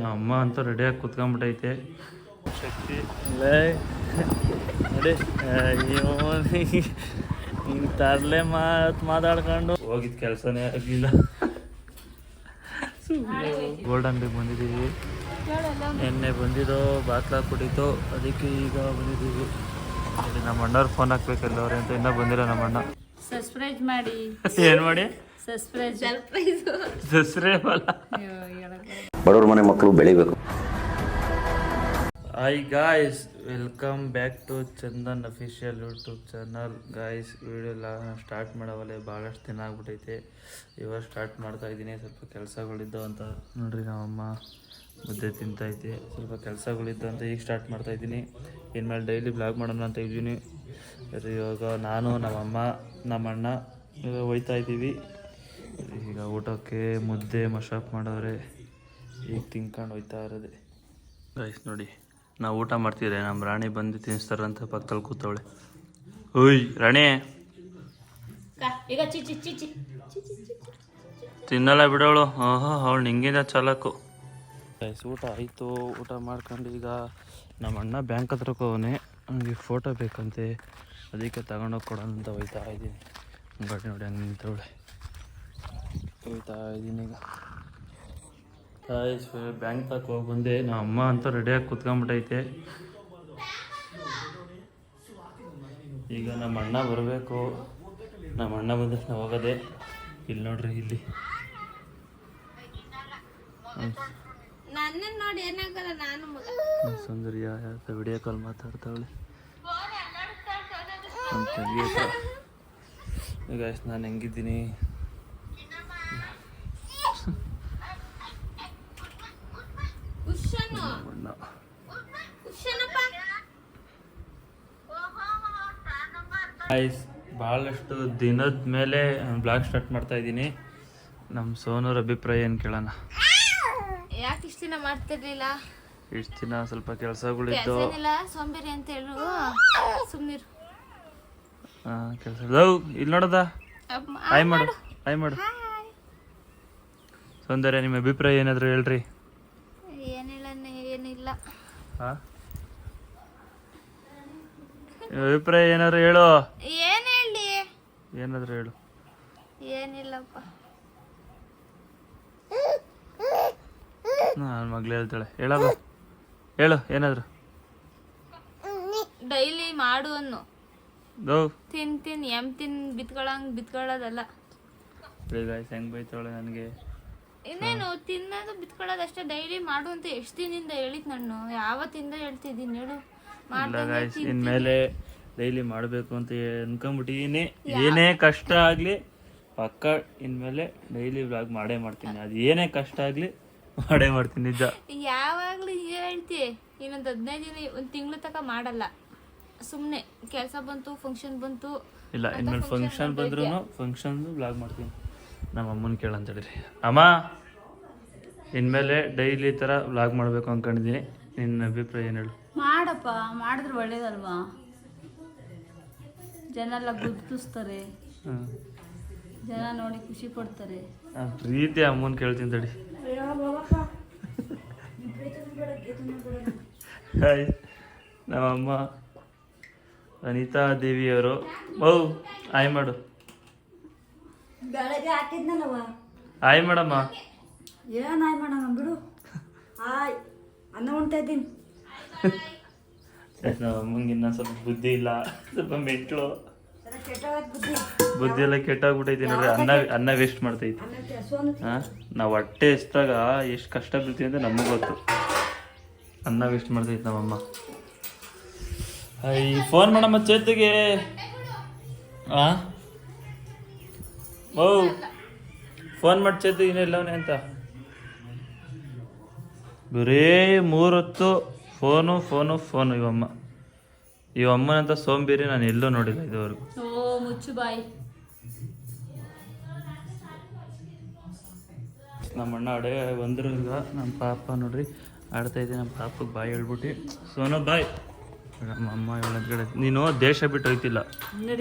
ನಮ್ಮ ಅಮ್ಮ ಅಂತೂ ರೆಡಿಯಾಗಿ ಕುತ್ಕೊಂಡ್ಬಿಟ್ಟೈತೆ. ಶಕ್ತಿ. ಲೇ. ನೋಡಿ. ತರಲೆ ಮಾತು ಮಾತಾಡ್ಕೊಂಡು. ಹೋಗಿದ್ ಕೆಲಸನೇ ಆಗಲಿಲ್ಲ. ಗೋಲ್ಡ್ ಅಂಗಡಿಗೆ ಬಂದಿದ್ದೀವಿ. ನಿನ್ನೆ ಬಂದಿದ್ದೋ ಕುಡಿತು ಅದಕ್ಕೆ ಈಗ ಬಂದಿದ್ದೀವಿ. ನಮ್ಮ ಅಣ್ಣವ್ರು ಫೋನ್ ಹಾಕ್ಬೇಕಲ್ಲವ್ರೆ ಅಂತ ಇನ್ನೂ ಬಂದಿಲ್ಲ ನಮ್ಮ ಅಣ್ಣ. ಸಬ್ಸ್ಕ್ರೈಬ್ ಮಾಡಿ. ಏನು ಮಾಡಿ? ಸಬ್ಸ್ಕ್ರೈಬ್ ಸರ್ಪ್ರೈಸ್ ಹೆಸ್ರೇ ಬಲ್ಲ ಬಡವ್ರ ಮನೆ ಮಕ್ಕಳು ಬೆಳಿಬೇಕು. Hi guys welcome back to Chandan official YouTube channel guys video ಎಲ್ಲ ಸ್ಟಾರ್ಟ್ ಮಾಡವಲ್ಲೇ ಭಾಳಷ್ಟು ದಿನ ಆಗ್ಬಿಟ್ಟೈತೆ ಇವಾಗ ಸ್ಟಾರ್ಟ್ ಮಾಡ್ತಾ ಇದ್ದೀನಿ. ಸ್ವಲ್ಪ ಕೆಲಸಗಳಿದ್ದು ಅಂತ ನೋಡ್ರಿ ನಮ್ಮಮ್ಮ ಮುದ್ದೆ ತಿಂತೈತೆ. ಸ್ವಲ್ಪ ಕೆಲಸಗಳಿದ್ದು ಅಂತ ಈಗ ಸ್ಟಾರ್ಟ್ ಮಾಡ್ತಾ ಇದ್ದೀನಿ. ಇನ್ಮೇಲೆ ಡೈಲಿ ಬ್ಲಾಗ್ ಮಾಡೋಣ ಅಂತ ಇದ್ದೀನಿ. ಅದು ಇವಾಗ ನಾನು, ನಮ್ಮಮ್ಮ, ನಮ್ಮಣ್ಣ ಹೋಯ್ತಾ ಇದ್ದೀವಿ. ಈಗ ಊಟಕ್ಕೆ ಮುದ್ದೆ ಮಶಾಪ್ ಮಾಡವ್ರೆ ಈಗ ತಿನ್ಕೊಂಡು ಹೋಯ್ತಾ ಇರೋದೆ ಗೈಸ್ ನೋಡಿ ನಾವು ಊಟ ಮಾಡ್ತಿದ್ರೆ ನಮ್ಮ ರಾಣಿ ಬಂದು ತಿನ್ನಿಸ್ತಾರಂತ ಪಕ್ಕದಲ್ಲಿ ಕೂತವಳೆ ಓಯ್ ರಾಣಿ ಈಗ ಚಿ ಚಿ ಚಿ ಚಿ ತಿನ್ನಲ್ಲ ಬಿಡೋಳು ಓಹೋ ಅವಳು ನಿಂಗಿಂದ ಚಾಲಕು ಗೈಸ್ ಊಟ ಆಯಿತು ಊಟ ಮಾಡ್ಕೊಂಡು ಈಗ ನಮ್ಮ ಅಣ್ಣ ಬ್ಯಾಂಕ್ ಹತ್ರಕ್ಕೆ ಹೋಗನೆ ನನಗೆ ಫೋಟೋ ಬೇಕಂತೆ ಅದಕ್ಕೆ ತಗೊಂಡೋಗಿ ಕೊಡೋಣ ಅಂತ ಹೋಯ್ತಾ ಇದ್ದೀನಿ ಬಟ್ ನೋಡಿ ಹಂಗೆ ನಿಂತವಳೆ ಹೋಯ್ತಾ ಇದ್ದೀನಿ ಈಗ ಬ್ಯಾಂಕ್ ತಕ್ಕ ಹೋಗಿ ಬಂದೆ. ನಮ್ಮ ಅಮ್ಮ ಅಂತ ರೆಡಿಯಾಗಿ ಕುತ್ಕೊಂಡ್ಬಿಟ್ಟೈತೆ ಈಗ ನಮ್ಮ ಅಣ್ಣ ಬರಬೇಕು. ನಮ್ಮ ಅಣ್ಣ ಬಂದ ನಾವು ಹೋಗೋದೆ. ಇಲ್ಲಿ ನೋಡ್ರಿ ಇಲ್ಲಿ. ಸುಂದರಿಯ ವಿಡಿಯೋ ಕಾಲ್ ಮಾತಾಡ್ತಾವಳೆ. ನಮ್ಮ ತಂಗಿ ಈಗ ನಾನು ಹೆಂಗಿದ್ದೀನಿ ಕುಶನು ನಮ್ಮ ಅಣ್ಣ ಕುಶನಪ್ಪ ಆಯ್ಸ್ ಭಾಳಷ್ಟು ದಿನದ ಮೇಲೆ ಬ್ಲಾಗ್ ಸ್ಟಾರ್ಟ್ ಮಾಡ್ತಾ ಇದ್ದೀನಿ. ನಮ್ಮ ಸೋನೂರ ಅಭಿಪ್ರಾಯ ಏನು ಕೇಳೋಣ? ಯಾಕೆ ಇಷ್ಟು ದಿನ ಮಾಡ್ತಿರ್ಲಿಲ್ಲ? ಇಷ್ಟು ದಿನ ಸ್ವಲ್ಪ ಕೆಲಸಗಳಿದ್ದು ಕೆಲಸನಿಲ್ಲ ಸೋಂಬೇರಿ ಅಂತ ಹೇಳು. ಸುಮ್ನಿರು. ಕೆಲಸ ಇಲ್ಲಿ ನೋಡದ? ಹಾಯ್ ಆಯ್ ಮಾಡು ಆಯ್ ಮಾಡು. ಸೌಂದರ್ಯ ನಿಮ್ಮ ಅಭಿಪ್ರಾಯ ಏನಾದರೂ ಹೇಳ್ರಿ. ಏನಿಲ್ಲ ಏನಿಲ್ಲ. ಹಾ? ಅಭಿಪ್ರಾಯ ಏನಾದ್ರು ಹೇಳು. ಏನ್ ಹೇಳಿ? ಏನಾದ್ರು ಹೇಳು. ಏನಿಲ್ಲಪ್ಪ. ನನ್ನ ಮಗ್ಳು ಹೇಳ್ತಾಳೆ. ಹೇಳಪ್ಪ ಹೇಳು ಏನಾದ್ರು. ಡೈಲಿ ಮಾಡು ಅನ್ನು. ದೋ. ತಿನ್ ತಿನ್ ಎಂ ತಿನ್ ಬಿತ್ಕೊಳಂಗ್ ಬಿತ್ಕೊಳ್ಳೋದಲ್ಲ ಗಾಯ್ಸ್ ಹೆಂಗ್ ಬೈತಾಳೆ ನನಗೆ? ಇನ್ನೇನು ತಿನ್ನೋದು ಬಿತ್ಕೊಳ್ಳೋದಷ್ಟೇ ಡೈಲಿ ಮಾಡು ಅಂತ ಎಷ್ಟು ದಿನದಿಂದ ಹೇಳಿದ್ ನಾನು? ಯಾವತ್ತಿಂದ ಹೇಳ್ತಿದ್ದೀನಿ ಹೇಳು. ಇಲ್ಲ ಗಾಯ್ಸ್ ಇನ್ಮೇಲೆ ಡೈಲಿ ಮಾಡಬೇಕು ಅಂತ ಅನ್ಕೊಂಬಿಟ್ಟಿದ್ದೀನಿ ಏನೇ ಕಷ್ಟ ಆಗಲಿ ಪಕ್ಕ ಇನ್ಮೇಲೆ ಡೈಲಿ ವ್ಲಾಗ್ ಮಾಡೇ ಮಾಡ್ತೀನಿ. ಅದು ಏನೇ ಕಷ್ಟ ಆಗಲಿ ಮಾಡೇ ಮಾಡ್ತೀನಿ ನಿಜ. ಯಾವಾಗಲೂ ಹೀಗೆ ಹೇಳ್ತಿ ಇನ್ನೊಂದು ಹದಿನೈದು ದಿನ ಒಂದು ತಿಂಗಳು ತನಕ ಮಾಡಲ್ಲ. ಸುಮ್ಮನೆ ಕೆಲಸ ಬಂತು ಫಂಕ್ಷನ್ ಬಂತು ಇಲ್ಲ ಇನ್ಮೇಲೆ ಫಂಕ್ಷನ್ ಬಂದ್ರೂ ಫಂಕ್ಷನ್ ವ್ಲಾಗ್ ಮಾಡ್ತೀನಿ. ನಮ್ಮ ಅಮ್ಮನ ಕೇಳಂತ ಹೇಳಿರಿ ಅಮ್ಮ ಇನ್ಮೇಲೆ ಡೈಲಿ ಥರ ವ್ಲಾಗ್ ಮಾಡಬೇಕು ಅಂದ್ಕೊಂಡಿದ್ದೀನಿ ನಿನ್ನ ಅಭಿಪ್ರಾಯ ಏನು ಹೇಳು? ಮಾಡಪ್ಪ ಮಾಡಿದ್ರೆ ಒಳ್ಳೇದಲ್ವಾ? ಜನ ಎಲ್ಲ ಗುರುತಿಸ್ತಾರೆ ಜನ ನೋಡಿ ಖುಷಿ ಪಡ್ತಾರೆ. ಪ್ರೀತಿ ಅಮ್ಮನ ಕೇಳ್ತೀನಿ ತಡಿ. ಹಾಯ್ ನಮ್ಮಮ್ಮ ಅನಿತಾ ದೇವಿಯವರು. ಓ ಆಯ್ ಮಾಡು. ಬೆಳಗ್ಗೆ ಹಾಕಿದ್ನಲ್ಲವ ಆಯ್ ಮಾಡಮ್ಮ. ಏನ್ ಆಯ್ ಮೇಡಮ್ಮ ಬಿಡು ಆಯ್ ಅನ್ನ ಉಣ್ತಾ ಇದ್ದೀನಿ. ನಮ್ಮ ಅಮ್ಮಂಗೆ ಇನ್ನೂ ಸ್ವಲ್ಪ ಬುದ್ಧಿ ಇಲ್ಲ ಸ್ವಲ್ಪ ಮೆಟ್ಲು. ಬುದ್ಧಿ. ಎಲ್ಲ ಕೆಟ್ಟೋಗ್ಬಿಟ್ಟೈತಿ ನೋಡ್ರಿ ಅನ್ನ ಅನ್ನ ವೇಸ್ಟ್ ಮಾಡ್ತೈತಿ. ಹಾಂ ನಾವು ಹೊಟ್ಟೆ ಎಷ್ಟಾಗ ಎಷ್ಟು ಕಷ್ಟ ಬೀಳ್ತೀವಿ ಅಂತ ನಮಗೆ ಗೊತ್ತು. ಅನ್ನ ವೇಸ್ಟ್ ಮಾಡ್ತೈತಿ ನಮ್ಮಮ್ಮ ಈ ಫೋನ್ ಮಾಡಮ್ಮ ಚೇತಿಗೆ. ಆ? ಓ ಫೋನ್ ಮಾಡಿ ಚೇತಿಗೆ ಇನ್ನೆಲ್ಲವನೇ ಅಂತ. ಬರೇ ಮೂರೊತ್ತು. ಫೋನು ಫೋನು ಫೋನು ಇವಮ್ಮ ಇವಮ್ಮನಂತ ಸೋಂಬೇರಿ ನಾನು ಎಲ್ಲೂ ನೋಡಿಲ್ಲ ಇದುವರೆಗೂ. ಓ ಮುಚ್ಚು ಬಾಯಿ ನಮ್ಮ ಅಣ್ಣ ಅಡೆ ಬಂದ್ರು ಈಗ ನಮ್ಮ ಪಾಪ ನೋಡ್ರಿ ಆಡ್ತಾ ಇದ್ದೆ ನಮ್ಮ ಪಾಪಗೆ ಬಾಯಿ ಹೇಳ್ಬಿಟ್ಟು. ಸೋನು ಬಾಯ್. ನಮ್ಮ ಅಮ್ಮ ಹೇಳೋದ್ಗಡೆ ನೀನು ದೇಶ ಬಿಟ್ಟು ಹೋಯ್ತಿಲ್ಲ.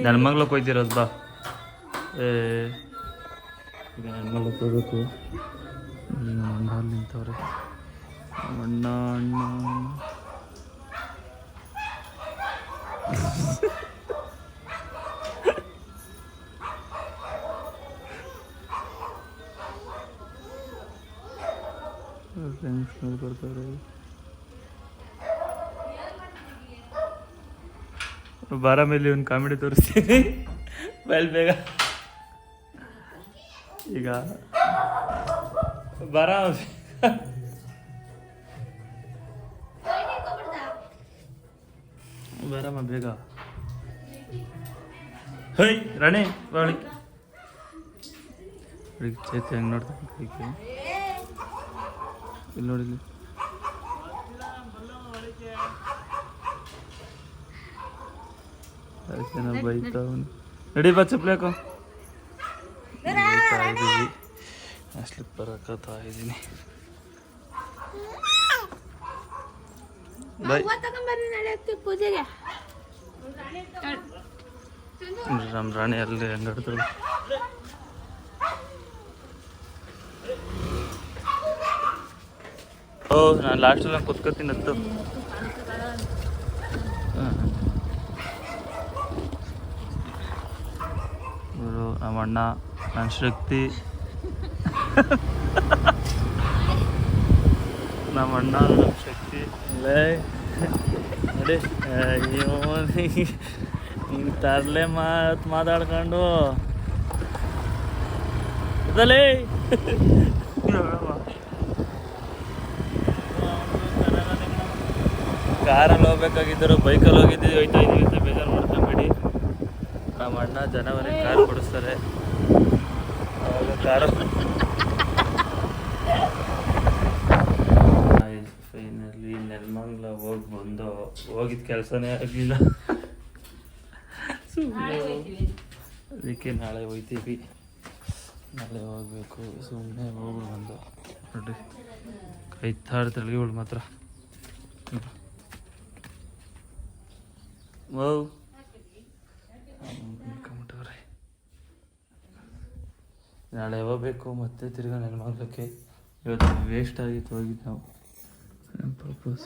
ನನ್ನ ಮಗ್ಳಕ್ಕೆ ಹೋಯ್ತಿರೋದು ಬಾ. ಏ ಈಗ ನನ್ನ ಮಗ್ಳಕ್ಕೆ ಹೋಗ್ಬೇಕು. ನಿಂತವ್ರೆ. ಅಣ್ಣ ಅಣ್ಣ ಫ್ರೆಂಡ್ಸ್ ಬರ್ತಾರೆ ಬಾರ ಮೇಲೆ ಒಂದು ಕಾಮಿಡಿ ತೋರಿಸ್ತೀನಿ ಬೆಲ್ ಬೇಗ ಈಗ ಬರ ಬರಮ್ಮ ಬೇಗ. ಹೇಯ್ ರಾಣಿ ಬಾಳಿ ಚೇತಿ ಹೆಂಗೆ ನೋಡ್ತಾ ಇಲ್ಲಿ ನೋಡಿ ಇಲ್ಲಿ. ಅದಕ್ಕೆ ನಾವು ಬೈತಾ ಅವ್ನು. ನಡಿ ಬಾ ಚಪ್ಪಲಿ ಹಾಕೋ. ಬೈತಾ ಇದ್ದೀವಿ ಸ್ಲಿಪ್ಪರ್ ಹಾಕೋತಾ ಇದ್ದೀನಿ. ಬೈ. ಹೂವ ತಗೊಂಬರ್ರಿ ನಾಳೆ ಹೋಗ್ತೀವಿ ಪೂಜೆಗೆ ನಮ್ಮ ರಾಣಿ ಅಲ್ಲಿ ಹೆಂಗಾಡ್ತಾಳೆ ಓ ನಾನು ಲಾಸ್ಟಲ್ಲಿ ಕುತ್ಕೋತೀನಿ ಹತ್ತು ನಮ್ಮ ಅಣ್ಣ ನನ್ನ ಶಕ್ತಿ. ನಮ್ಮ ಅಣ್ಣ ನಮ್ಮ ಶಕ್ತಿ ಅಯ್ಯೋ ನೀನು ತರಲೆ ಮಾತು ಮಾತಾಡ್ಕೊಂಡು. ಇದಲೇ. ಕಾರಲ್ಲಿ ಹೋಗ್ಬೇಕಾಗಿದ್ದರು ಬೈಕಲ್ಲಿ ಹೋಗಿದ್ದು ಹೋಯ್ತಾ ಇದ್ದೀವಿ ಅಂತ ಬೇಜಾರು ಮಾಡ್ಕೊಂಬೇಡಿ ನಮ್ಮ ಅಣ್ಣ ಜನವರಿ ಕಾರ್ ಕೊಡಿಸ್ತಾರೆ. ಅವಾಗ ಕಾರು ನೆಲಮಂಗ್ಲ ಹೋಗಿ ಬಂದು ಹೋಗಿದ್ದ ಕೆಲಸನೇ ಆಗಲಿಲ್ಲ ಅದಕ್ಕೆ ನಾಳೆ ಹೋಯ್ತೀವಿ. ನಾಳೆ ಹೋಗ್ಬೇಕು. ಸುಮ್ಮನೆ ಹೋಗಿ ಬಂದು. ನೋಡ್ರಿ ಕೈತಾಡ್ ತಳಿಗಳು ಮಾತ್ರ. ನಾಳೆ ಹೋಗ್ಬೇಕು ಮತ್ತೆ ತಿರ್ಗಾ ನೆಲಮಂಗ್ಲಕ್ಕೆ. ಇವತ್ತು ವೇಸ್ಟ್ ಆಗಿತ್ತು ಹೋಗಿದ್ದು ನಾವು. ನಮ್ಮ ಪರ್ಪಸ್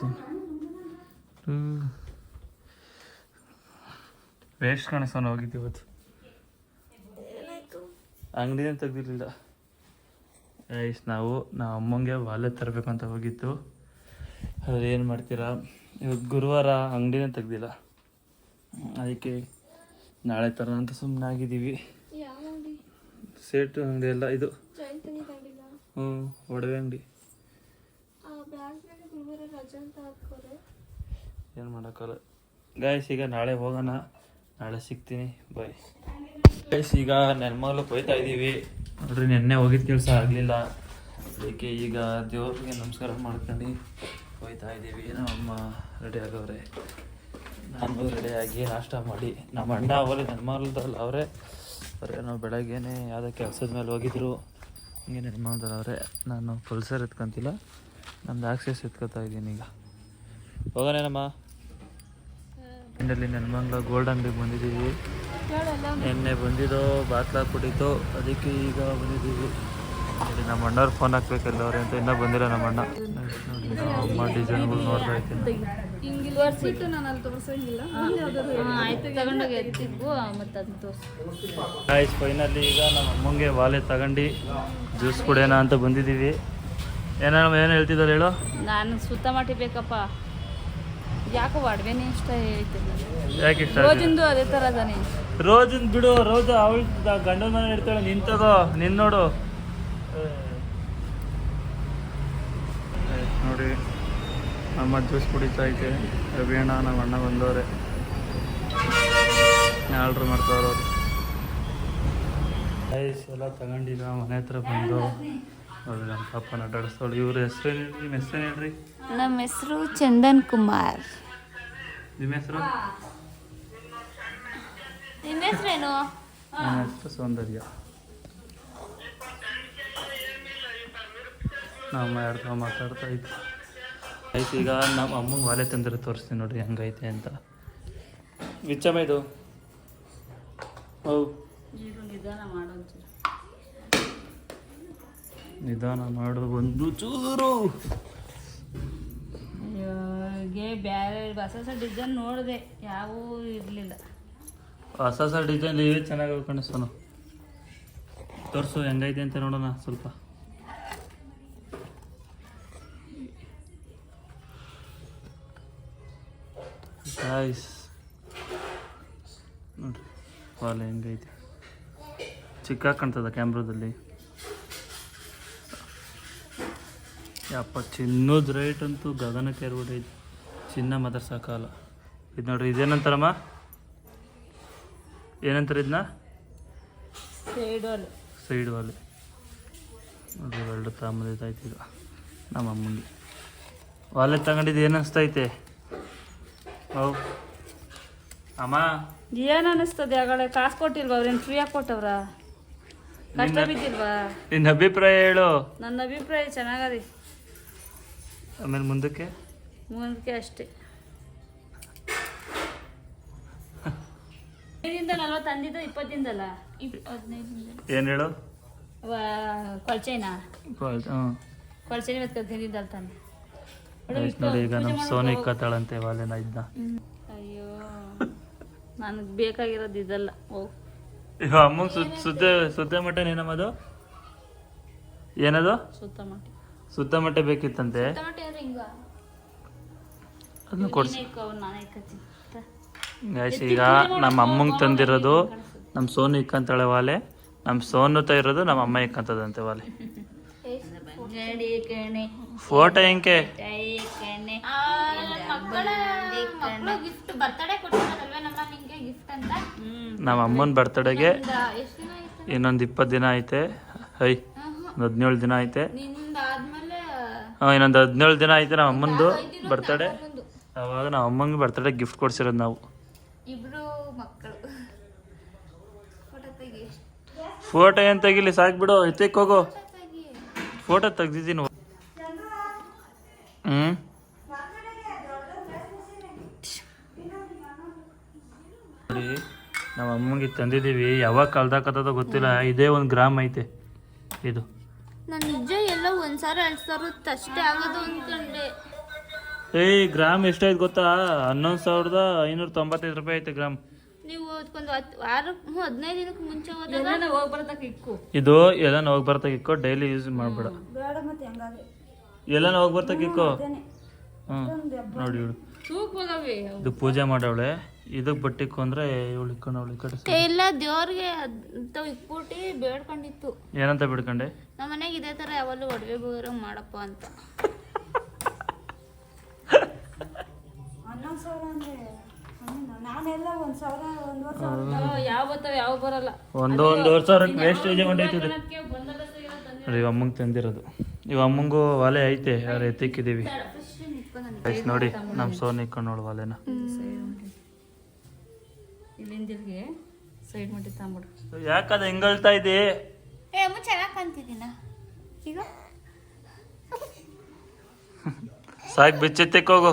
ವೇಸ್ಟ್ ಕಾಣಿಸೋಣ ಹೋಗಿದ್ದು ಇವತ್ತು. ಅಂಗಡಿನೇ ತೆಗ್ದಿರಲಿಲ್ಲ. ಐಸ್ ನಾವು ನಾವು ಅಮ್ಮಂಗೆ ವಾಲೆ ತರಬೇಕಂತ ಅಂತ ಹೋಗಿತ್ತು ಅದ್ರ ಏನು ಮಾಡ್ತೀರಾ? ಇವತ್ತು ಗುರುವಾರ ಅಂಗಡಿನೇ ತೆಗ್ದಿಲ್ಲ. ಅದಕ್ಕೆ ನಾಳೆ ತರೋಣ ಅಂತ ಸುಮ್ಮನೆ ಆಗಿದ್ದೀವಿ. ಸೇಟು ಅಂಗಡಿ ಎಲ್ಲ ಇದು. ಹ್ಞೂ ಒಡವೆ ಅಂಗಡಿ ಆ ಬ್ಯಾಂಕ್ನಲ್ಲಿ ಗುರುವಾರ ರಜೆ ಅಂತ ಹಾಕೋರೆ ಏನು ಮಾಡೋಕ್ಕಲ್ಲ ಗಾಯ್ಸ್ ಈಗ ನಾಳೆ ಹೋಗೋಣ. ನಾಳೆ ಸಿಗ್ತೀನಿ. ಬಾಯ್ ಗೈಸ್ ಈಗ ನೆನ್ಮಗ್ಲಕ್ಕೆ ಹೋಯ್ತಾ ಇದ್ದೀವಿ. ನೋಡ್ರಿ, ನೆನ್ನೆ ಹೋಗಿದ್ದ ಕೆಲಸ ಆಗಲಿಲ್ಲ. ಅದಕ್ಕೆ ಈಗ ದೇವ್ರಿಗೆ ನಮಸ್ಕಾರ ಮಾಡ್ಕೊಂಡು ಹೋಯ್ತಾ ಇದ್ದೀವಿ. ನಮ್ಮಮ್ಮ ರೆಡಿ ಆಗವ್ರೆ ನಾನು ರೆಡಿಯಾಗಿ ನಾಷ್ಟ ಮಾಡಿ. ನಮ್ಮ ಅಣ್ಣ ಅವರೇ ನೆನ್ಮಗ್ಲದಲ್ಲಿ ಅವರೇ. ನಾವು ಬೆಳಗ್ಗೆನೇ ಯಾವುದೋ ಕೆಲಸದ ಮೇಲೆ ಹೋಗಿದ್ರು. ಹಿಂಗೆ ನೆನ್ಮಗ್ಲದಲ್ಲಿ ಅವರೇ. ನಾನು ಪಲ್ಸರ್ ಎತ್ಕೊಂತಿಲ್ಲ. ನಮ್ದು ಆಕ್ಸೆಸ್ ಎತ್ಕೊತಾ ಇದ್ದೀನಿ ಈಗ. ಹೋಗೋಣೇನಮ್ಮ ಇಂದಲ್ಲಿ ನೆನ್ಮಂಗ್ಲ ಗೋಲ್ಡ್ ಅಂಗಡಿಗೆ ಬಂದಿದ್ದೀವಿ. ನಿನ್ನೆ ಬಂದಿದ್ದೋ ಬಾತ್ಲಾಕ್ಬಿಟ್ಟಿತ್ತು ಅದಕ್ಕೆ ಈಗ ಬಂದಿದ್ದೀವಿ. ಇಲ್ಲಿ ನಮ್ಮ ಅಣ್ಣವ್ರು ಫೋನ್ ಹಾಕ್ಬೇಕಲ್ಲ ಅವ್ರೆ ಅಂತ ಇನ್ನೂ ಬಂದಿಲ್ಲ ನಮ್ಮ ಅಣ್ಣ. ಅಮ್ಮ ಡಿಸೈನ್ಗಳು ನೋಡ್ತಾ ಇದ್ದೀನಿ. ತೋರಿಸಿಟ್ಟು ನಾನು ಅಲ್ಲಿ ತೋರಿಸಂಗಿಲ್ಲ. ಆಯ್ತು ತಗೊಂಡೋಗಿ ಎತ್ತಿದ್ವು ಮತ್ತೆ ಅದನ್ನ ತೋರಿಸಿ. ಫೈನಲಿ ಈಗ ನಮ್ಮ ಅಮ್ಮಂಗೆ ವಾಲೆ ತಗೊಂಡು ಜ್ಯೂಸ್ ಕುಡಿಯೋಣ ಅಂತ ಬಂದಿದ್ದೀವಿ. ಏನೋ ಏನು ಹೇಳ್ತಿದ್ದಾರೆ ಹೇಳು? ನಾನು ಸುತ್ತ ಮಾಡಿ ಬೇಕಪ್ಪ. ಯಾಕೋ ಒಡವೆನೇ ಇಷ್ಟ ಐತೆ ಯಾಕೆ ಇಷ್ಟ ರೋಜಿಂದು ಅದೇ ಥರ ಅದಾನೆ ರೋಜನ್ ಬಿಡು ರೋಜು ಅವಳ ಗಂಡನ ಮನೆ ಇರ್ತಾಳೆ ನಿನ್ ತಗೋ ನಿನ್ ನೋಡು. ಆಯ್ತ್ ನೋಡಿ ನಮ್ಮ ಜ್ಯೂಸ್ ಕುಡಿತಾ ಐತೆ ರವಿಯಣ್ಣ ನಮ್ಮ ಅಣ್ಣ ಬಂದವ್ರೆ. ಆರ್ಡ್ರ್ ಮಾಡ್ತಾವ್ರವ್ರು ಐಸ್ ಎಲ್ಲ ತಗೊಂಡಿಲ್ಲ ಮನೆ ಹತ್ರ ಬಂದು. ನೋಡಿ ನಮ್ಮ ಪಾಪ ನಟಾಡಿಸ್ತಾಳು ಇವ್ರ ಹೆಸ್ರು ಹೇಳ್ರಿ? ನಿಮ್ಮ ಹೆಸ್ರು ಹೇಳ್ರಿ? ನಮ್ಮ ಹೆಸರು ಚಂದನ್ ಕುಮಾರ್. ನಿಮ್ಮ ಹೆಸರು? ನಿಮ್ಮ ಹೆಸರೇನು? ನನ್ನ ಹೆಸರು ಸೌಂದರ್ಯ. ನಮ್ಮ ಎರಡು ಮಾತಾಡ್ತಾ ಇತ್ತು ಆಯ್ತು ಈಗ ನಮ್ಮ ಅಮ್ಮಂಗೆ ವಾಲೆ ತಂದ್ರೆ ತೋರಿಸ್ತೀನಿ ನೋಡ್ರಿ ಹೆಂಗೈತೆ ಅಂತ. ವಿಚ್ಚಮ್ಮ ಇದು. ಹೌ ನಿಧಾನ ಮಾಡು ಒಂದು ಚೂರು. ಬೇರೆ ಹೊಸ ಹೊಸ ಡಿಸೈನ್ ನೋಡಿದೆ ಯಾವೂ ಇರಲಿಲ್ಲ. ಹೊಸ ಹೊಸ ಡಿಸೈನ್ ಇವೇ ಚೆನ್ನಾಗಿ ಕಾಣಿಸ್ತಾನು ತೋರಿಸು ಹೆಂಗೈತೆ ಅಂತ ನೋಡೋಣ ಸ್ವಲ್ಪ. ಗಾಯ್ಸ್ ನೋಡ್ರಿ ವಾಲೆ ಹೆಂಗೈತೆ. ಚಿಕ್ಕ ಕಾಣ್ತದ ಕ್ಯಾಮ್ರಾದಲ್ಲಿ ಯಪ್ಪ ಚಿನ್ನದ ರೇಟ್ ಅಂತೂ ಗಗನಕ್ಕೆ ಏರ್ಬಿಟ್ಟೈತೆ ಚಿನ್ನ ಮಾತ್ರ ಸಾಕಲ್ಲ. ಇದು ನೋಡ್ರಿ ಇದೇನಂತಾರಮ್ಮ? ಏನಂತಾರೆ ಇದನ್ನ ಸೈಡ್ ವಾಲಿ ನೋಡ್ರಿ ಎರಡು ತಾಂಬದೈತೆ ಈಗ ನಮ್ಮ ಅಮ್ಮಂಗೆ. ವಾಲೆ ತಗೊಂಡಿದ್ದು ಏನು ಅನಿಸ್ತೈತೆ? ಹೌ. ಅಮ್ಮ? ಏನು ಅನಿಸ್ತದೆ ಆಗಳೆ? ಕಾಸು ಕೊಟ್ಟಿಲ್ವಾ ಅವ್ರೇನು ಫ್ರೀಯಾಗಿ ಕೊಟ್ಟವ್ರ? ಕಷ್ಟ ಬಿದ್ದಿಲ್ವಾ? ನಿನ್ನ ಅಭಿಪ್ರಾಯ ಹೇಳು. ನನ್ನ ಅಭಿಪ್ರಾಯ ಚೆನ್ನಾಗದಿ. ಆಮೇಲೆ ಮುಂದಕ್ಕೆ? ಮುಂದಕ್ಕೆ ಅಷ್ಟೇ. ಐದಿಂದ ನಲ್ವತ್ತು ಅಂದಿದ್ದು ಇಪ್ಪತ್ತಿಂದಲ್ಲ? ಇಪ್ ಹದಿನೈದು ಏನು ಹೇಳು? ಕೊಳ್ಚೈನಾ? ಹ್ಞೂ ಕೊಳ್ಚೈನ ಇವತ್ತು ಕರ್ಕೊಂಡಿದ್ದಲ್ಲ ತಾನೆ ಆಯ್ತು ನೋಡಿ ಈಗ ನಮ್ಮ ಸೋನಿ ಕತ್ತಾಳಂತೆ ವಾಲೆನ ಇದ್ದ ಅಯ್ಯೋ. ನನಗೆ ಬೇಕಾಗಿರೋದು ಇದಲ್ಲ. ಓ. ಅಮ್ಮ ಸುತ್ತ ಸುತ್ತ ಸುತ್ತ ಮಟ್ಟೆ ಏನದು? ಸುತ್ತ ಮಾಡಿ ಸುತ್ತ ಮಟ್ಟೆ ಬೇಕಿತ್ತಂತೆ? ಅದನ್ನ ಕೊಡ್ಸಿ. ಈಗ ನಮ್ಮ ಅಮ್ಮಂಗೆ ತಂದಿರೋದು ನಮ್ಮ ಸೋನು ಇಕ್ಕಂತಾಳೆ ವಾಲೆ. ನಮ್ಮ ಸೋನು ತ ಇರೋದು ನಮ್ಮ ಅಮ್ಮ ಇಕ್ಕಂತದಂತೆ ವಾಲೆ. ಫೋಟೋ ಹೆಂಗೆ? ಕೈ ಕಣೆ. ಮಕ್ಕಳ ಮಕ್ಕಳು ಗಿಫ್ಟ್ ಬರ್ತಡೇ ಕೊಟ್ಟಿರೋದಲ್ವೇ ನಮ್ಮ ನಿಂಗೆ ಗಿಫ್ಟ್ ಅಂತ? ನಮ್ಮ ಅಮ್ಮನ ಬರ್ತಡೇಗೆ ಇನ್ನೊಂದು ಇಪ್ಪತ್ತು ದಿನ ಐತೆ. ಹೈ. ಒಂದು ಹದಿನೇಳು ದಿನ ಐತೆ. ಇನ್ನೊಂದು ಹದಿನೇಳು ದಿನ ಐತೆ ನಮ್ಮ ಅಮ್ಮಂದು ಬರ್ತಡೇ ಅವಾಗ ನಮ್ಮ ಅಮ್ಮಂಗೆ ಬರ್ತಡೇ ಗಿಫ್ಟ್ ಕೊಡ್ಸಿರೋದು ನಾವು. ಫೋಟೋ ಏನು ತೆಗಿಲಿ? ಸಾಕ್ಬಿಡು ಎತ್ತಕ್ಕೆ ಹೋಗು. ಫೋಟೋ ತೆಗಿ. ಫೋಟೋ ತೆಗ್ದಿದ್ದೀನಿ ಹ್ಞೂ ನೋಡಿ ನಮ್ಮ ಅಮ್ಮಂಗೆ ತಂದಿದ್ದೀವಿ. ಯಾವಾಗ ಕಳ್ದಾಕತ್ತದ ಗೊತ್ತಿಲ್ಲ. ಇದೇ ಒಂದು ಗ್ರಾಮ್ ಐತೆ. ಇದು. ನಾನು ನಿಜ ಎಲ್ಲ ಒಂದ್ಸಾರ ಎರಡ್ ಸಾವಿರ ಅಷ್ಟೇ ಆಗೋದು ಅನ್ಕೊಂಡೆ. ಏಯ್ ಗ್ರಾಮ್ ಎಷ್ಟಾಯ್ತು ಗೊತ್ತಾ? ಹನ್ನೊಂದು ಸಾವಿರದ ಐನೂರ ತೊಂಬತ್ತೈದು ರೂಪಾಯಿ ಐತೆ ಗ್ರಾಮ್. ನೀವು ಅದಕ್ಕೊಂದು ಹತ್ತು ವಾರ ಹದಿನೈದು ದಿನಕ್ಕೆ ಮುಂಚೆ ಹೋದಾಗ ಎಲ್ಲಾನ ಹೋಗಿ ಬರ್ತಕ್ಕ ಇಕ್ಕು. ಇದು ಎಲ್ಲಾನ ಹೋಗಿ ಬರ್ತಾಗ ಇಕ್ಕೋ ಡೈಲಿ ಯೂಸ್ ಮಾಡಬೇಡ. ಎಲ್ಲಾನ ಹೋಗಿ ಬರ್ತಾಗ ಇಕ್ಕೋ. ಹ್ಞೂ ನೋಡಿ ಇವಳು ಇದು ಪೂಜೆ ಮಾಡವಳೆ. ಇದಕ್ಕೆ ಬಟ್ಟೆ ಕೊಂದ್ರೆ ಇವಳು ಇಕ್ಕೊಂಡು ಅವಳು ಕಡೆ ಇಲ್ಲ ದೇವ್ರಿಗೆ ಅಂತ ಇಕ್ಬಿಟ್ಟು ಬೇಡ್ಕೊಂಡಿತ್ತು. ಏನಂತ ಬಿಡ್ಕೊಂಡೆ? ನಮ್ಮ ಮನೆಗೆ ಇದೇ ಥರ ಯಾವಾಗಲೂ ಒಡವೆ ಬೋರ ಮಾಡಪ್ಪ ಅಂತ. ಹನ್ನೊಂದು ಸಾವಿರ ಅಂದ್ರೆ ನಾನೆಲ್ಲ ಒಂದು ಸಾವಿರ ಒಂದುವರೆ ಸಾವಿರ ಯಾವ ಬರ್ತಾವೆ ಯಾವ ಬರಲ್ಲ. ಒಂದು ಒಂದೂವರೆ ಸಾವಿರಕ್ಕೆ ವೇಸ್ಟೇಜ್ ಹೊಂಟೈತಿದೆ. ನೋಡಿ ಇವ ಅಮ್ಮಂಗೆ ತಂದಿರೋದು. ಇವ ಅಮ್ಮಂಗೂ ಒಲೆ ಐತೆ ಯಾರು ಎತ್ತಿಕ್ಕಿದ್ದೀವಿ ನೋಡಿ ನಮ್ಮ ಸೋನ್ ಇಕ್ಕೊಂಡು ನೋಡು ವಾಲೆನ ಇಲ್ಲಿಂದಿಲ್ಗೆ ಸೈಡ್ ಮಾಡಿ ತಗೊಂಬಿಡು ಯಾಕದ ಹೆಂಗಳ್ತಾ ಇದ್ದಿ ಏ ಅಮ್ಮ ಚೆನ್ನಾಗಿ ಕಾಣ್ತಿದ್ದೀನ? ಈಗ? ಸಾಕು ಬಿಚ್ಚೆತ್ತಿಕ್ಕೋಗು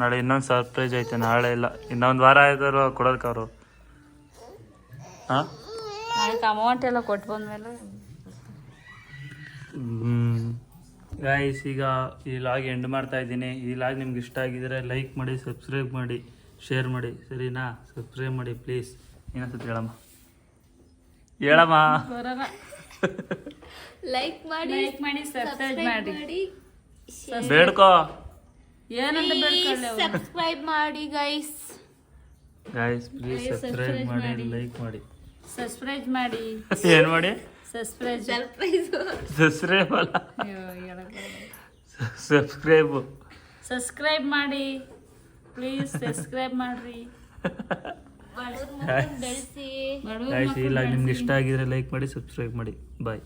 ನಾಳೆ ಇನ್ನೊಂದು ಸರ್ಪ್ರೈಸ್ ಐತೆ ನಾಳೆ ಇಲ್ಲ. ಇನ್ನೊಂದು ವಾರ ಆಯ್ತಾರ ಕೊಡೋದಕ್ಕೆ ಅವರು. ಹಾಂ? ಅಮೌಂಟ್ ಎಲ್ಲ ಕೊಟ್ಟು ಬಂದ್ಮೇಲೆ ಗಾಯ್ಸ್ ಈಗ ಈ ಲಾಗ್ ಎಂಡ್ ಮಾಡ್ತಾ ಇದ್ದೀನಿ. ಈ ಲಾಗ್ ನಿಮ್ಗೆ ಇಷ್ಟ ಆಗಿದ್ರೆ ಲೈಕ್ ಮಾಡಿ ಸಬ್ಸ್ಕ್ರೈಬ್ ಮಾಡಿ. ಶೇರ್ ಮಾಡಿ ಸರಿನಾ? ಸಬ್ಸ್ಕ್ರೈಬ್ ಮಾಡಿ ಪ್ಲೀಸ್ ಏನಂತ ಹೇಳಮ್ಮ? ಹೇಳಮ್ಮ? ಲೈಕ್ ಮಾಡಿ ಲೈಕ್ ಮಾಡಿ ಸಬ್ಸ್ಕ್ರೈಬ್ ಮಾಡಿ. ಬೇಡಕೋ ಬೇಡ್ಕೋ. ಏನಂತ ಬೇಡ್ಕೊಳ್ಳಿ ಸಬ್ಸ್ಕ್ರೈಬ್ ಮಾಡಿ ಗೈಸ್ ಗೈಸ್ ಪ್ಲೀಸ್ ಸಬ್ಸ್ಕ್ರೈಬ್ ಮಾಡಿ ಲೈಕ್ ಮಾಡಿ. ಸಬ್ಸ್ಕ್ರೈಬ್ ಮಾಡಿ. ಏನು ಮಾಡಿ? ಸಬ್ಸ್ಕ್ರೈಬ್ ಸಬ್ಸ್ಕ್ರೈಬ್ ಅಲ್ಲ. ಸಬ್ಸ್ಕ್ರೈಬ್ ಸಬ್ಸ್ಕ್ರೈಬ್ ಮಾಡಿ. ಪ್ಲೀಸ್ ಸಬ್ಸ್ಕ್ರೈಬ್ ಮಾಡ್ರಿ. ಬಡವ್ರ ಮಕ್ಕಳನ್ನ ಬೆಳೆಸಿ. ಬಡವ್ರ ಗಾಯ್ಸ್ ಬೆಳೆಸಿ ಲಾಗ್ ನಿಮ್ಗೆ ಇಷ್ಟ ಆಗಿದ್ರೆ ಲೈಕ್ ಮಾಡಿ ಸಬ್ಸ್ಕ್ರೈಬ್ ಮಾಡಿ. ಬಾಯ್